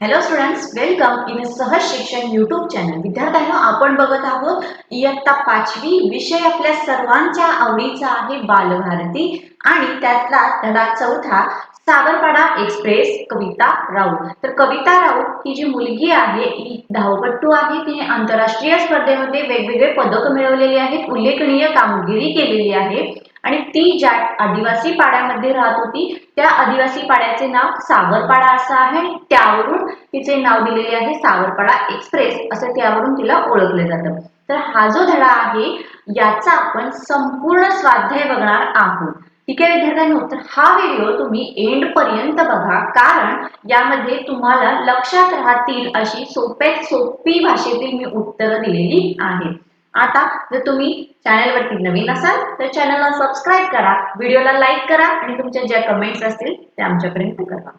Hello students welcome in सहज शिक्षण YouTube channel विद्यार्थ्यांना आपण बघत आहोत इयत्ता पाचवी विषय आपल्या सर्वांच्या आवडीचा आहे बालभारती आणि त्यातला धडा चौथा सागरपाडा एक्सप्रेस कविता राऊत. तर कविता राऊत ही जी मुलगी आहे ही धावपट्टू आहे. तिने आंतरराष्ट्रीय स्पर्धेमध्ये वेगवेगळे पदक मिळवलेली आहेत उल्लेखनीय कामगिरी केलेली आहे. आणि ती ज्या आदिवासी पाड्यामध्ये राहत होती त्या आदिवासी पाड्याचे नाव सागरपाडा असं आहे आणि त्यावरून तिचे नाव दिलेले आहे सागरपाडा एक्सप्रेस असं त्यावरून तिला ओळखलं जातं. तर हा जो धडा आहे याचा आपण संपूर्ण स्वाध्याय बघणार आहोत. ठीक आहे विद्यार्थ्यांनो? तर हा व्हिडिओ तुम्ही एंड पर्यंत बघा कारण यामध्ये तुम्हाला लक्षात राहतील अशी सोप्यात सोपी भाषेतील मी उत्तरं दिलेली आहेत. आता जर तुम्ही चॅनलवरती नवीन असाल तर चॅनलला सबस्क्राईब करा व्हिडिओला लाईक करा आणि तुमच्या ज्या कमेंट्स असतील त्या आमच्यापर्यंत करा.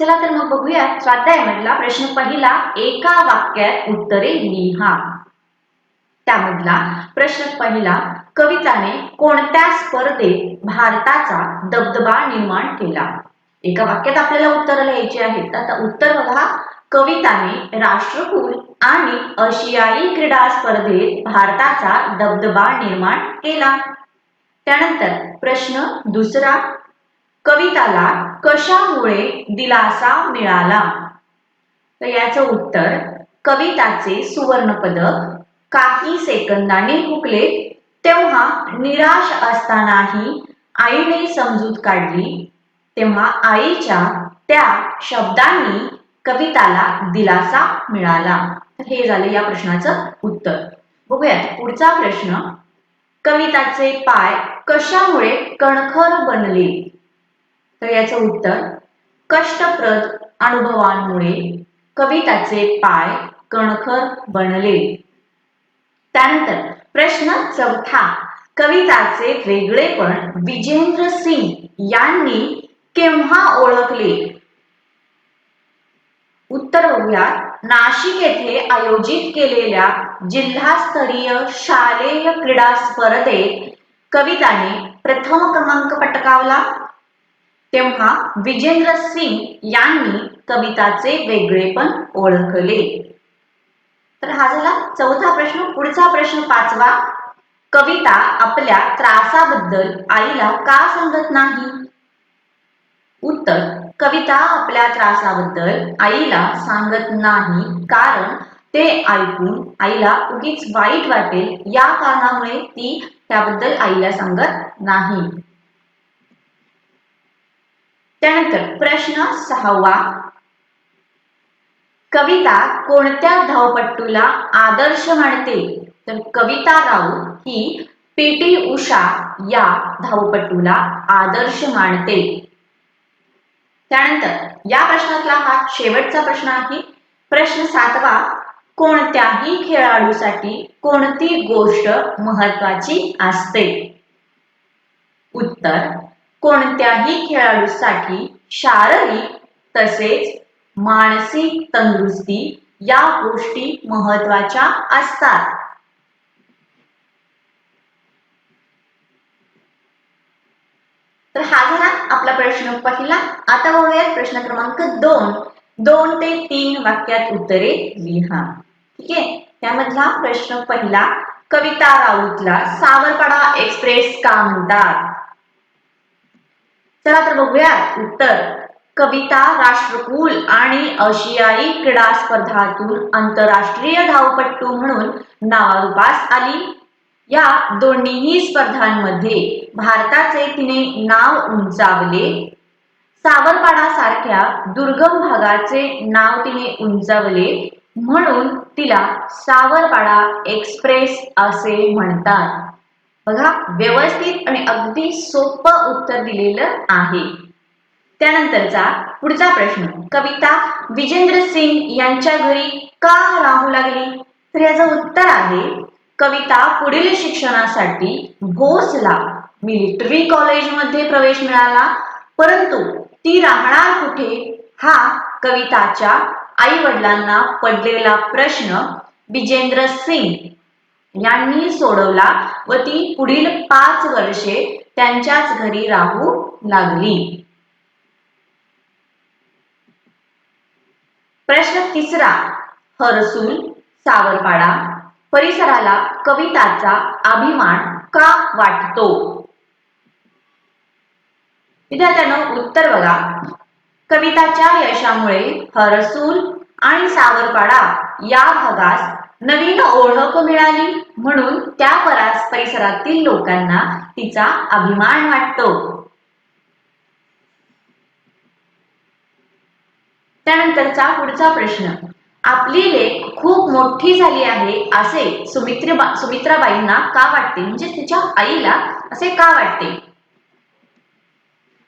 चला तर मग बघूया स्वाध्यायमधला प्रश्न पहिला एका वाक्यात उत्तरे लिहा. त्यामधला प्रश्न पहिला कविताने कोणत्या स्पर्धेत भारताचा दबदबा निर्माण केला? एका वाक्यात आपल्याला उत्तर लिहायची आहेत. आता उत्तर बघा. कविताने राष्ट्रकुल आणि आशियाई क्रीडा स्पर्धेत भारताचा दबदबा निर्माण केला. त्यानंतर प्रश्न दुसरा कविताला कशामुळे दिलासा मिळाला? तर याचं उत्तर कविताचे सुवर्ण पदक काही सेकंदाने हुकले तेव्हा निराश असतानाही आईने समजूत काढली तेव्हा आईच्या त्या शब्दांनी कविताला दिलासा मिळाला. तर हे झालं या प्रश्नाचं उत्तर. बघूयात पुढचा प्रश्न. कविताचे पाय कशामुळे कणखर बनले? तर याचं उत्तर कष्टप्रद अनुभवांमुळे कविताचे पाय कणखर बनले. त्यानंतर प्रश्न चौथा कविताचे वेगळेपण विजेंद्र सिंग यांनी केव्हा ओळखले? उत्तर बघूया नाशिक येथे आयोजित केलेल्या जिल्हास्तरीय शालेय क्रीडा स्पर्धेत कविताने प्रथम क्रमांक पटकावला. तेव्हा विजेंद्र सिंग यांनी कविताचे वेगळेपण ओळखले. तर हा झाला चौथा प्रश्न. पुढचा प्रश्न पाचवा. कविता आपल्या त्रासाबद्दल आईला का सांगत नाही? उत्तर कविता आपल्या त्रासाबद्दल आईला सांगत नाही कारण ते ऐकून आईला उगीच वाईट वाटेल या कारणामुळे ती त्याबद्दल आईला सांगत नाही. त्यानंतर प्रश्न सहावा. कविता कोणत्या धावपट्टूला आदर्श मानते? तर कविता राऊत ही पी टी उषा या धावपट्टूला आदर्श मानते. त्यानंतर या प्रश्नातला हा शेवटचा प्रश्न आहे. प्रश्न सातवा कोणत्याही खेळाडूसाठी कोणती गोष्ट महत्वाची असते? उत्तर कोणत्याही खेळाडूसाठी शारीरिक तसेच मानसिक तंदुरुस्ती या गोष्टी महत्त्वाच्या असतात तर हा झाला आपला प्रश्न पहिला. आता बघूयात प्रश्न क्रमांक दोन. दोन ते तीन वाक्यात उत्तरे लिहा. ठीक आहे? त्यामधला प्रश्न पहिला. कविता राऊतला सावरपाडा एक्सप्रेस का म्हणतात? चला तर बघूया उत्तर. कविता राष्ट्रकुल आणि आशियाई क्रीडा स्पर्धातून आंतरराष्ट्रीय धावपट्टू म्हणून नावारूपास आली. या दोन्हीही स्पर्धांमध्ये भारताचे तिने नाव उंचावले. सावरपाडा सारख्या दुर्गम भागाचे नाव तिने उंचावले. म्हणून तिला सावरपाडा एक्सप्रेस असे म्हणतात. बघा व्यवस्थित आणि अगदी सोप उत्तर दिलेलं आहे. त्यानंतरचा पुढचा प्रश्न. कविता विजेंद्र सिंग यांच्या घरी का राहू लागली? तर याचं उत्तर आहे कविता पुढील शिक्षणासाठी घोसला मिलिटरी कॉलेजमध्ये प्रवेश मिळाला परंतु ती राहणार कुठे? हा कविताच्या आई वडिलांना पडलेला प्रश्न विजेंद्र सिंग यांनी सोडवला व ती पुढील पाच वर्षे त्यांच्याच घरी राहू लागली. प्रश्न तिसरा हरसूल सावरपाडा. परिसराला कविताचा अभिमान का वाटतो? विद्यार्थ्यांनो उत्तर बघा. कविताच्या यशामुळे हरसूल आणि सावरपाडा या भागास नवीन ओळख मिळाली म्हणून त्या परास परिसरातील लोकांना तिचा अभिमान वाटतो. त्यानंतरचा पुढचा प्रश्न. आपली लेख खूप मोठी झाली आहे असे सुमित्रा सुमित्राबाईंना का वाटते? म्हणजे तिच्या आईला असे का वाटते?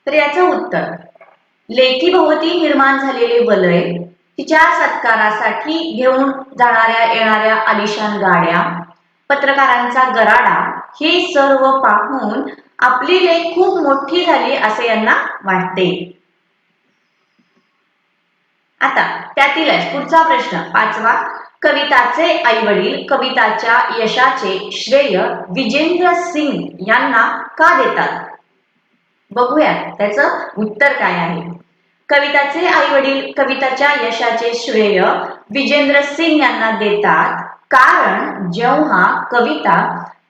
तर याचं उत्तर. लेकीभोवती निर्माण झालेले वलय तिच्या सत्कारासाठी घेऊन जाणाऱ्या येणाऱ्या आलिशान गाड्या पत्रकारांचा गराडा हे सर्व पाहून आपली लेख खूप मोठी झाली असे यांना वाटते. आता त्यातीलच पुढचा प्रश्न पाचवा. कविताचे आई वडील कविताच्या यशाचे श्रेय विजेंद्र सिंग यांना का देतात? बघूया त्याचं उत्तर काय आहे. कविताचे आई वडील कविताच्या यशाचे श्रेय विजेंद्र सिंग यांना देतात कारण जेव्हा कविता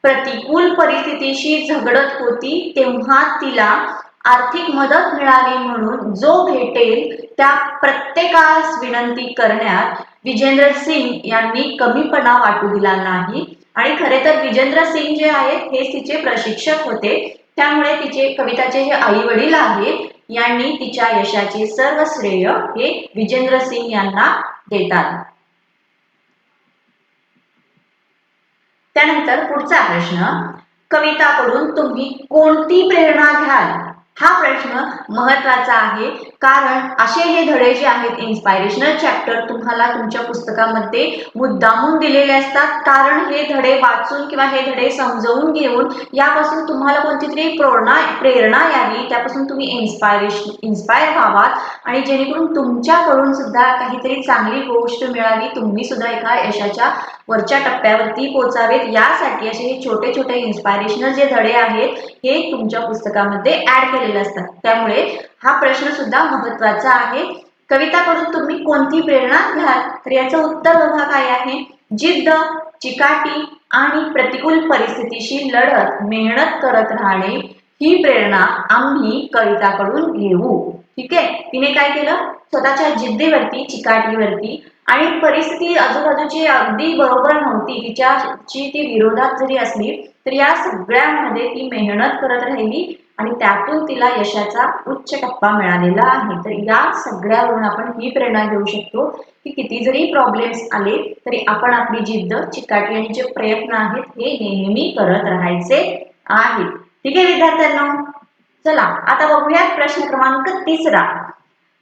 प्रतिकूल परिस्थितीशी झगडत होती तेव्हा तिला आर्थिक मदत मिळावी म्हणून जो भेटेल त्या प्रत्येकास विनंती करण्यात विजेंद्र सिंग यांनी कमीपणा वाटू दिला नाही. आणि खरे तर विजेंद्र सिंग जे आहेत हे तिचे प्रशिक्षक होते. त्यामुळे तिचे कविताचे जे आई वडील आहेत यांनी तिच्या यशाचे सर्व श्रेय हे विजेंद्र सिंग यांना देतात. त्यानंतर पुढचा प्रश्न. कविताकडून तुम्ही कोणती प्रेरणा घ्याल? हा प्रश्न महत्त्वाचा आहे. कारण असे हे धडे जे आहेत इन्स्पायरेशनल चॅप्टर तुम्हाला तुमच्या पुस्तकामध्ये मुद्दामून दिलेले असतात. कारण हे धडे वाचून किंवा हे धडे समजवून घेऊन यापासून तुम्हाला कोणती तरी प्रेरणा प्रेरणा यावी त्यापासून तुम्ही इन्स्पायरेशन इन्स्पायर व्हावात. आणि जेणेकरून तुमच्याकडून सुद्धा काहीतरी चांगली गोष्ट मिळावी. तुम्ही सुद्धा एका यशाच्या वरच्या टप्प्यावरती पोचावेत. यासाठी असे हे छोटे छोटे इन्स्पायरेशनल जे धडे आहेत हे तुमच्या पुस्तकामध्ये ऍड केलेले असतात. त्यामुळे हा प्रश्न सुद्धा महत्त्वाचा आहे. कविताकडून तुम्ही कोणती प्रेरणा घ्याल? तर याचं उत्तर बघा काय आहे. जिद्द चिकाटी आणि प्रतिकूल परिस्थितीशी लढत मेहनत करत राहणे ही प्रेरणा आम्ही कविताकडून घेऊ. ठीक आहे? तिने काय केलं? स्वतःच्या जिद्दीवरती चिकाटीवरती आणि परिस्थिती आजूबाजूची अगदी बरोबर नव्हती. तिच्याची ती विरोधात जरी असली तर या सगळ्यांमध्ये ती मेहनत करत राहिली आणि त्यातून तिला यशाचा उच्च टप्पा मिळालेला आहे. तर या सगळ्यावरून आपण ही प्रेरणा घेऊ शकतो की किती जरी प्रॉब्लेम्स आले तरी आपण आपली जिद्द चिकाटी आणि जे प्रयत्न आहेत हे नेहमी करत राहायचे आहेत. ठीक आहे विद्यार्थ्यांना? चला आता बघूया प्रश्न क्रमांक तिसरा.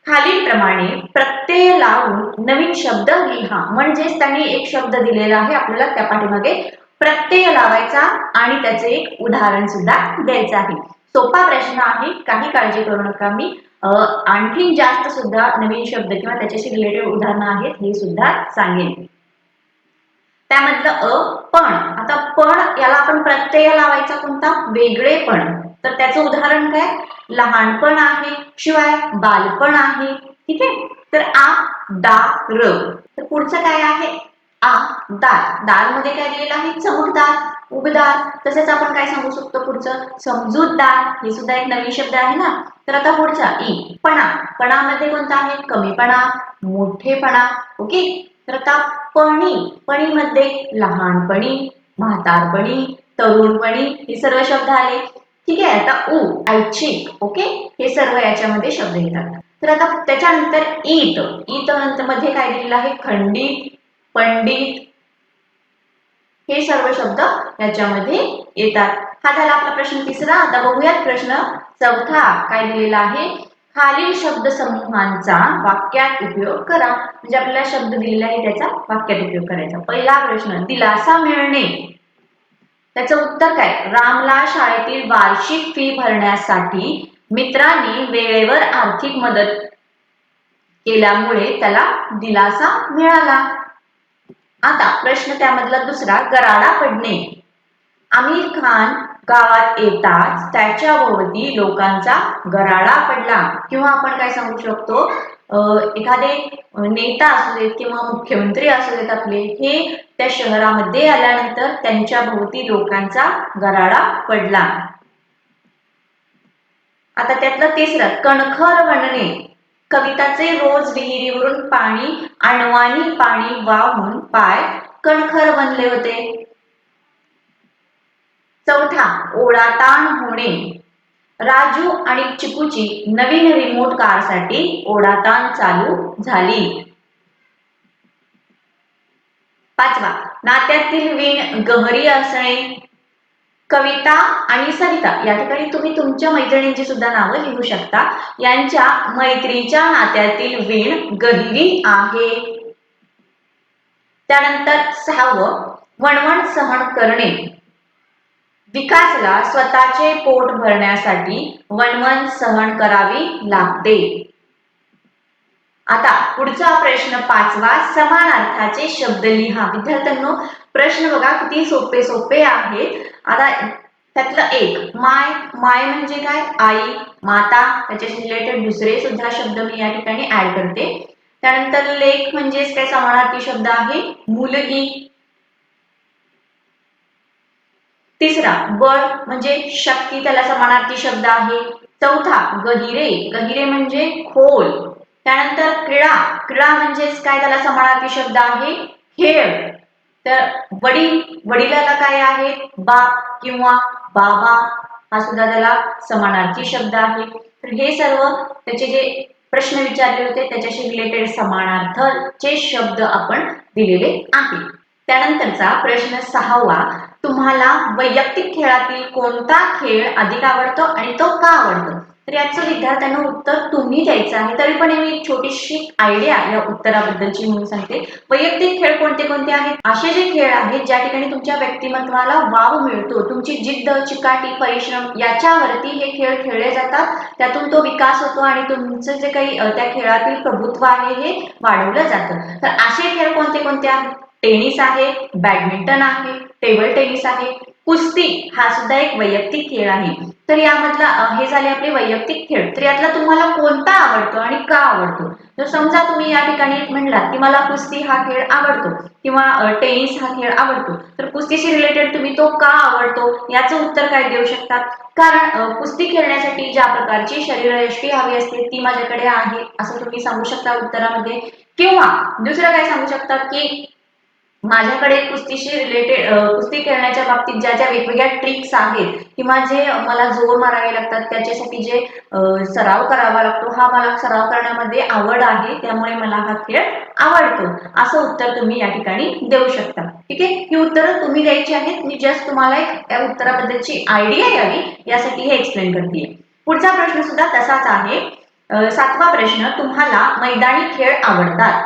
खालीलप्रमाणे प्रत्यय लावून नवीन शब्द लिहा. म्हणजेच त्यांनी एक शब्द दिलेला आहे आपल्याला त्या पाठीमागे. प्रत्यय लावायचा आणि त्याचे एक उदाहरण सुद्धा द्यायचं आहे. सोपा प्रश्न आहे काही काळजी करू नका मी. आणखीन जास्त सुद्धा नवीन शब्द किंवा त्याच्याशी रिलेटेड उदाहरणं आहेत हे सुद्धा सांगेन. त्यामधलं अ पण. आता पण याला आपण प्रत्यय लावायचा कोणता? वेगळे पण. तर त्याचं उदाहरण काय? लहानपण आहे शिवाय बालपण आहे. ठीक आहे? तर आ दा र. तर पुढचं काय आहे? आ दार दारमध्ये काय दिलेलं आहे? चमकदार उबदार तसेच आपण काय सांगू शकतो पुढचं? समजूतदार हे सुद्धा एक नवीन शब्द आहे ना? तर आता पुढचा ई पणा. पणामध्ये कोणता आहे? कमीपणा मोठेपणा. ओके? तर आता पणी. पणीमध्ये लहानपणी म्हातारपणी तरुणपणी हे सर्व शब्द आले. ठीक आहे? आता उ ऐच्छिक. ओके? हे सर्व याच्यामध्ये शब्द येतात. तर आता त्याच्यानंतर ईट. ईत नंतर मध्ये काय दिलेलं आहे? खंडित पंडित हे सर्व शब्द याच्यामध्ये येतात. हा झाला आपला प्रश्न तिसरा. आता बघूयात प्रश्न चौथा काय दिलेला आहे? खालील शब्द समूहांचा वाक्यात उपयोग करा. म्हणजे आपल्याला शब्द दिलेला आहे त्याचा वाक्यात उपयोग करायचा. पहिला प्रश्न दिलासा मिळणे. त्याचं उत्तर काय? रामला शाळेतील वार्षिक फी भरण्यासाठी मित्रांनी वेळेवर आर्थिक मदत केल्यामुळे त्याला दिलासा मिळाला. आता प्रश्न त्यामधला दुसरा गराडा पडणे. आमिर खान गावात येताच त्याच्या भोवती लोकांचा गराडा पडला. किंवा आपण काय सांगू शकतो? एखादे नेता असू देत किंवा मुख्यमंत्री असू देत आपले हे त्या शहरामध्ये आल्यानंतर त्यांच्या भोवती लोकांचा गराडा पडला. आता त्यातलं तिसरं कणखर बनणे कविताचे रोज विहिरीवरून पाणी अणवानी पाणी वाहून पाय कणखर बनले होते. चौथा ओढाताण होणे. राजू आणि चिकूची नवीन रिमोट कारसाठी ओढाताण चालू झाली. पाचवा नात्यातील वीण गहरी असणे. कविता आणि सरिता या ठिकाणी तुम्ही तुमच्या मैत्रिणींची सुद्धा नावं लिहू शकता. यांच्या मैत्रीच्या नात्यातील वीण गहिरी आहे. त्यानंतर सहावं वणवण सहन करणे. विकासला स्वतःचे पोट भरण्यासाठी वणवण सहन करावी लागते. आता पुढचा प्रश्न पाचवा समानार्थाचे शब्द लिहा. विद्यार्थ्यांनो प्रश्न बघा किती सोपे सोपे आहेत. आता त्यातलं एक माय माय म्हणजे काय? आई माता त्याच्याशी रिलेटेड दुसरे सुद्धा शब्द मी या ठिकाणी ऍड करते. त्यानंतर लेख म्हणजेच काय? समानार्थी शब्द आहे. मुलगी. तिसरा बळ म्हणजे शक्ती त्याला समानार्थी शब्द आहे. चौथा गहिरे. गहिरे म्हणजे खोल. त्यानंतर क्रीडा. क्रीडा म्हणजेच काय? त्याला समानार्थी शब्द आहे. खेळ. तर वडील वडिलाला काय आहे बाप किंवा बाबा हा सुद्धा त्याला समानार्थी शब्द आहे. तर हे सर्व त्याचे जे प्रश्न विचारले होते त्याच्याशी रिलेटेड समानार्थचे शब्द आपण दिलेले आहे त्यानंतरचा प्रश्न सहावा तुम्हाला वैयक्तिक खेळातील कोणता खेळ अधिक आवडतो आणि तो का आवडतो? तर याचं विद्यार्थ्यांना उत्तर तुम्ही द्यायचं आहे. तरी पण मी एक छोटीशी आयडिया या उत्तराबद्दलची म्हणून सांगते. वैयक्तिक खेळ कोणते कोणते आहेत? असे जे खेळ आहेत ज्या ठिकाणी तुमच्या व्यक्तिमत्वाला वाव मिळतो तुमची जिद्द चिकाटी परिश्रम याच्यावरती हे खेळ खेळले जातात. त्यातून तो विकास होतो आणि तुमचं जे काही त्या खेळातील प्रभुत्व आहे हे वाढवलं जातं. तर असे खेळ कोणते कोणते आहेत? टेनिस आहे बॅडमिंटन आहे टेबल टेनिस आहे कुस्ती हा सुद्धा एक वैयक्तिक खेळ आहे. तर यामधला हे झाले आपले वैयक्तिक खेळ. तर यातला तुम्हाला कोणता आवडतो आणि का आवडतो? तर समजा तुम्ही या ठिकाणी म्हणलात की मला कुस्ती हा खेळ आवडतो किंवा टेनिस हा खेळ आवडतो. तर कुस्तीशी रिलेटेड तुम्ही तो का आवडतो? याचं उत्तर काय देऊ शकतात? कारण कुस्ती खेळण्यासाठी ज्या प्रकारची शरीरयष्टी हवी असते ती माझ्याकडे आहे असं तुम्ही सांगू शकता उत्तरामध्ये. किंवा दुसरं काय सांगू शकतात की माझ्याकडे कुस्तीशी रिलेटेड कुस्ती खेळण्याच्या बाबतीत ज्या ज्या वेगवेगळ्या ट्रिक्स आहेत किंवा जे मला जोर मारावे लागतात त्याच्यासाठी जे सराव करावा लागतो हा मला सराव करण्यामध्ये आवड आहे त्यामुळे मला हा खेळ आवडतो. असं उत्तर तुम्ही या ठिकाणी देऊ शकता. ठीक आहे? ही उत्तरं तुम्ही द्यायची आहेत. मी जस्ट तुम्हाला एक या उत्तराबद्दलची आयडिया यावी यासाठी हे एक्सप्लेन करते. पुढचा प्रश्न सुद्धा तसाच आहे. सातवा प्रश्न तुम्हाला मैदानी खेळ आवडतात.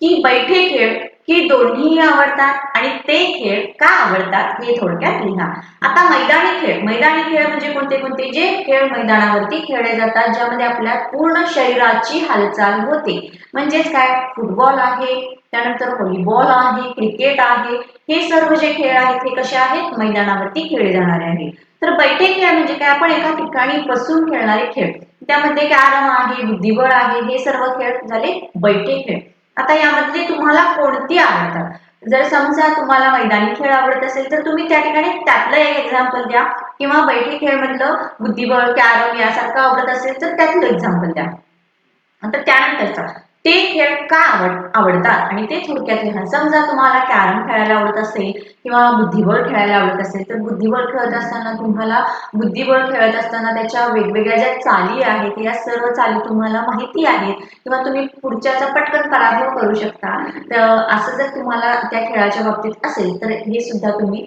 की बैठे खेळ ही दोन्हीही आवडतात आणि ते खेळ का आवडतात हे थोडक्यात लिहा. आता मैदानी खेळ. मैदानी खेळ म्हणजे कोणते कोणते? जे खेळ मैदानावरती खेळले जातात ज्यामध्ये आपल्या पूर्ण शरीराची हालचाल होते. म्हणजेच काय? फुटबॉल आहे त्यानंतर व्हॉलीबॉल आहे क्रिकेट आहे. हे सर्व जे खेळ आहेत हे कसे आहेत? मैदानावरती खेळले जाणारे आहेत. तर बैठे खेळ म्हणजे काय? आपण एका ठिकाणी बसून खेळणारे खेळ. त्यामध्ये कॅरम आहे बुद्धिबळ आहे. हे सर्व खेळ झाले बैठे खेळ. आता यामध्ये तुम्हाला कोणती आवडतात जर समजा तुम्हाला मैदानी खेळ आवडत असेल तर तुम्ही त्या ठिकाणी त्यातलं एक एक्झाम्पल द्या. किंवा बैठी खेळ म्हटलं बुद्धिबळ कॅरम यासारखं आवडत असेल तर त्यातलं एक्झाम्पल द्या. आता त्यानंतरचा. ते खेळ का आवड आवडतात? आणि ते थोडक्यात लिहा. समजा तुम्हाला कॅरम खेळायला आवडत असेल किंवा बुद्धिबळ खेळायला आवडत असेल तर बुद्धिबळ खेळत असताना तुम्हाला बुद्धिबळ खेळत असताना त्याच्या वेगवेगळ्या ज्या चाली आहेत या सर्व चाली तुम्हाला माहिती आहेत किंवा तुम्ही पुढच्याचा पटकन पराभव करू शकता. तर असं जर तुम्हाला त्या खेळाच्या बाबतीत असेल तर हे सुद्धा तुम्ही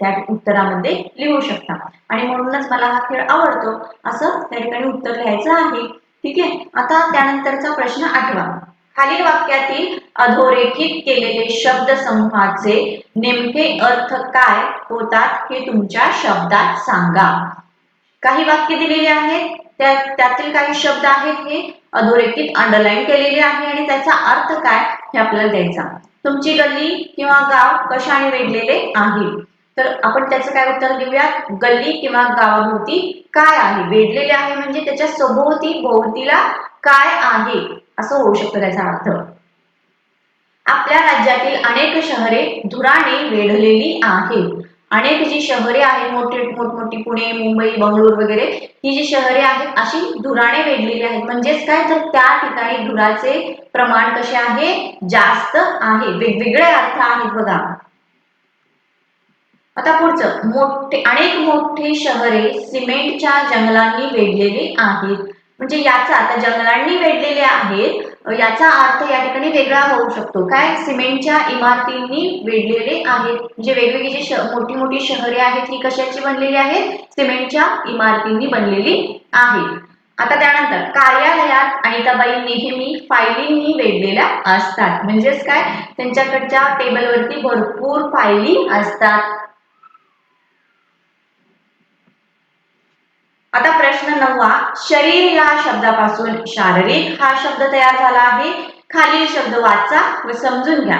त्या उत्तरामध्ये लिहू शकता. आणि म्हणूनच मला हा खेळ आवडतो. असं त्या ठिकाणी उत्तर लिहायचं आहे. ठीक आहे? आता त्यानंतरचा प्रश्न आठवा. खालील वाक्यातील अधोरेखित केलेले शब्द समूहाचे नेमके अर्थ काय होतात हे तुमच्या शब्दात सांगा. काही वाक्य दिलेले आहेत. त्या त्यातील काही शब्द आहेत हे. अधोरेखित अंडरलाईन केलेले आहे आणि त्याचा अर्थ काय हे आपल्याला द्यायचा. तुमची गल्ली किंवा गाव कशाने वेढलेले आहे? तर आपण त्याचं काय उत्तर देऊयात? गल्ली किंवा गावाभोवती काय आहे? वेढलेले आहे म्हणजे त्याच्या सभोवती भोवतीला काय आहे? असं होऊ शकतं त्याचा अर्थ. आपल्या राज्यातील अनेक शहरे धुराने वेढलेली आहेत. अनेक जी शहरे आहेत मोठी मोठमोठी पुणे मुंबई बंगळूर वगैरे ही जी शहरे आहेत अशी धुराने वेढलेली आहेत. म्हणजेच काय? तर त्या ठिकाणी धुराचे प्रमाण कसे आहे? जास्त आहे. वेगवेगळे अर्थ आहेत बघा. आता पुढचं. मोठे अनेक मोठी शहरे सिमेंटच्या जंगलांनी वेढलेली आहेत. म्हणजे याचा आता जंगलांनी वेढलेले आहेत याचा अर्थ या ठिकाणी वेगळा होऊ शकतो. काय? सिमेंटच्या इमारतींनी वेढलेले आहेत. म्हणजे वेगवेगळी जी मोठी मोठी शहरे आहेत ही कशाची बनलेली आहेत? सिमेंटच्या इमारतींनी बनलेली आहेत. आता त्यानंतर कार्यालयात अनिताबाई नेहमी फायलींनी वेढलेल्या असतात. म्हणजेच काय? त्यांच्याकडच्या टेबलवरती भरपूर फायली असतात. आता प्रश्न नववा शरीर या शब्दापासून शारीरिक हा शब्द तयार झाला आहे. खालील शब्द वाचा व समजून घ्या.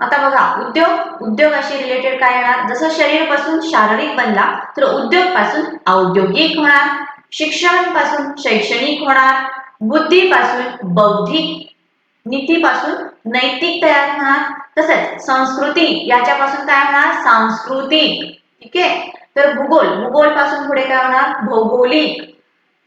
आता बघा उद्योग उद्योगाशी रिलेटेड काय येणार? जसं शरीरपासून शारीरिक बनला तर उद्योगपासून औद्योगिक होणार शिक्षणपासून शैक्षणिक होणार बुद्धीपासून बौद्धिक नीतीपासून नैतिक तयार होणार. तसंच संस्कृती याच्यापासून काय होणार? सांस्कृतिक. ठीक आहे? तर भूगोल भूगोलपासून पुढे काय होणार? भौगोलिक.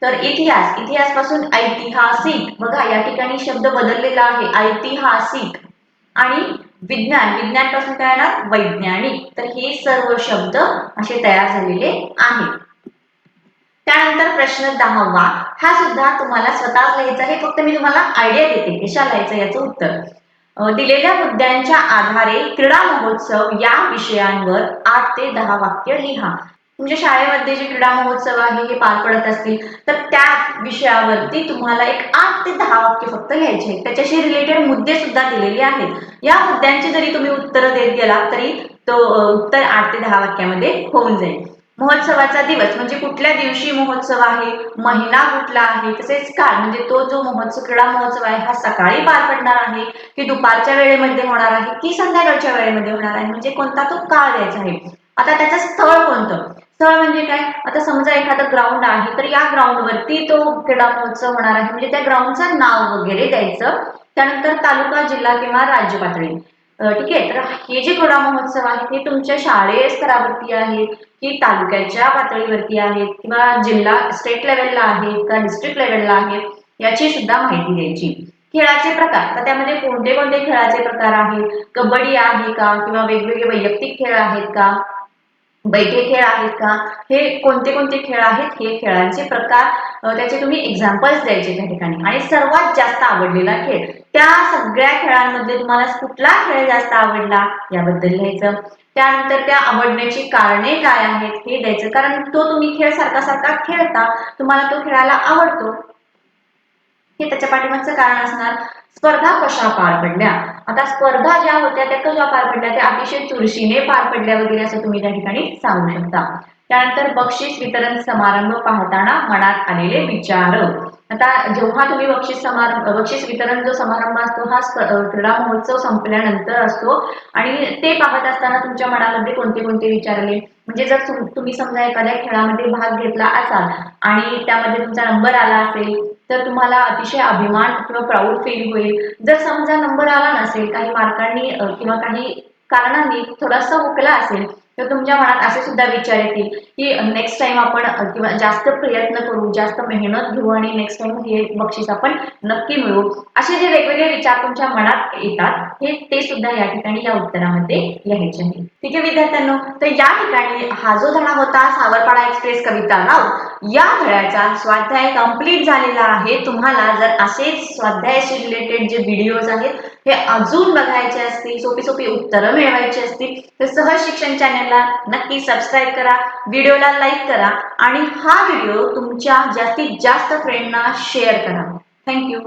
तर इतिहास इतिहासपासून ऐतिहासिक. बघा या ठिकाणी शब्द बदललेला आहे ऐतिहासिक. आणि विज्ञान विज्ञानपासून काय येणार वैज्ञानिक. तर हे सर्व शब्द असे तयार झालेले आहेत. त्यानंतर प्रश्न दहावा. हा सुद्धा तुम्हाला स्वतःच लिहायचा हे फक्त मी तुम्हाला आयडिया देते कशा लिहायचं याचं उत्तर. दिलेल्या मुद्द्यांच्या आधारे क्रीडा महोत्सव या विषयांवर आठ ते दहा वाक्य लिहा. तुमच्या शाळेमध्ये जे क्रीडा महोत्सव आहे हे पार पडत असतील तर त्या विषयावरती तुम्हाला एक आठ ते दहा वाक्य फक्त लिहायचे त्याच्याशी रिलेटेड मुद्दे सुद्धा दिलेले आहेत. या मुद्द्यांची जरी तुम्ही उत्तर देत गेलात तरी तो उत्तर आठ ते दहा वाक्यामध्ये होऊन जाईल. महोत्सवाचा दिवस म्हणजे कुठल्या दिवशी महोत्सव आहे महिना कुठला आहे तसेच काळ म्हणजे तो जो महोत्सव क्रीडा महोत्सव आहे हा सकाळी पार पडणार आहे की दुपारच्या वेळेमध्ये होणार आहे की संध्याकाळच्या वेळेमध्ये होणार आहे म्हणजे कोणता तो काळ द्यायचा आहे. आता त्याचं स्थळ कोणतं? स्थळ म्हणजे काय? आता समजा एखादं ग्राउंड आहे तर या ग्राउंडवरती तो क्रीडा महोत्सव होणार आहे म्हणजे त्या ग्राउंडचं नाव वगैरे द्यायचं. त्यानंतर तालुका जिल्हा किंवा राज्य पातळी. ठीक आहे. तर हे जे क्रीडा महोत्सव आहेत हे तुमच्या शालेय स्तरावरती आहेत की तालुक्याच्या पातळीवरती आहेत किंवा जिल्हा स्टेट लेवलला आहेत का डिस्ट्रिक्ट लेवलला आहेत याची सुद्धा माहिती द्यायची. खेळाचे प्रकार तर त्यामध्ये कोणते कोणते खेळाचे प्रकार आहेत? कबड्डी आहे का? किंवा वेगवेगळे वैयक्तिक खेळ आहेत का? बैठे खेळ आहेत का? हे कोणते कोणते खेळ आहेत? हे खेळांचे प्रकार त्याचे तुम्ही एक्झाम्पल्स द्यायचे त्या ठिकाणी. आणि सर्वात जास्त आवडलेला खेळ. त्या सगळ्या खेळांमध्ये तुम्हाला कुठला खेळ जास्त आवडला? याबद्दल लिहायचं. त्यानंतर त्या आवडण्याची कारणे काय आहेत हे द्यायचं. कारण तो तुम्ही खेळ सारखा सारखा खेळता तुम्हाला तो खेळायला आवडतो. हे त्याच्या पाठीमागचं कारण असणार. स्पर्धा कशा पार पडल्या? आता स्पर्धा ज्या होत्या त्या कशा पार पडल्या? त्या अतिशय चुरशीने पार पडल्या वगैरे असं तुम्ही त्या ठिकाणी सांगू शकता. त्यानंतर बक्षीस वितरण समारंभ पाहताना मनात आलेले विचार. आता जेव्हा तुम्ही बक्षीस समारंभ बक्षीस वितरण जो समारंभ असतो हा क्रीडा महोत्सव संपल्यानंतर असतो आणि ते पाहत असताना तुमच्या मनामध्ये कोणते कोणते विचार आले? म्हणजे जर तुम्ही समजा एखाद्या खेळामध्ये भाग घेतला असाल आणि त्यामध्ये तुमचा नंबर आला असेल तर तुम्हाला अतिशय अभिमान किंवा प्राऊड फील होईल. जर समजा नंबर आला नसेल काही मार्कांनी किंवा काही कारणांनी थोडासा हुकला असेल तर तुमच्या मनात असे सुद्धा विचार येतील की नेक्स्ट टाइम आपण किंवा जास्त प्रयत्न करू जास्त मेहनत घेऊ आणि नेक्स्ट टाइम हे बक्षीस आपण नक्की मिळवू. असे जे वेगवेगळे विचार तुमच्या मनात येतात हे ते सुद्धा या ठिकाणी या उत्तरामध्ये लिहायचे आहे. ठीक आहे विद्यार्थ्यांनो तर या ठिकाणी हा जो धडा होता सावरपाडा एक्सप्रेस कविता राव या धड्याचा स्वाध्याय कंप्लीट झालेला आहे. तुम्हाला जर असेच स्वाध्यायाशी रिलेटेड जे व्हिडिओज आहेत हे अजून बघायचे असतील सोपी सोपी उत्तरं मिळवायची असतील तर सहज शिक्षण चॅनलला नक्की सबस्क्राईब करा व्हिडिओला लाईक करा आणि हा व्हिडिओ तुमच्या जास्तीत जास्त फ्रेंडना शेअर करा. थँक्यू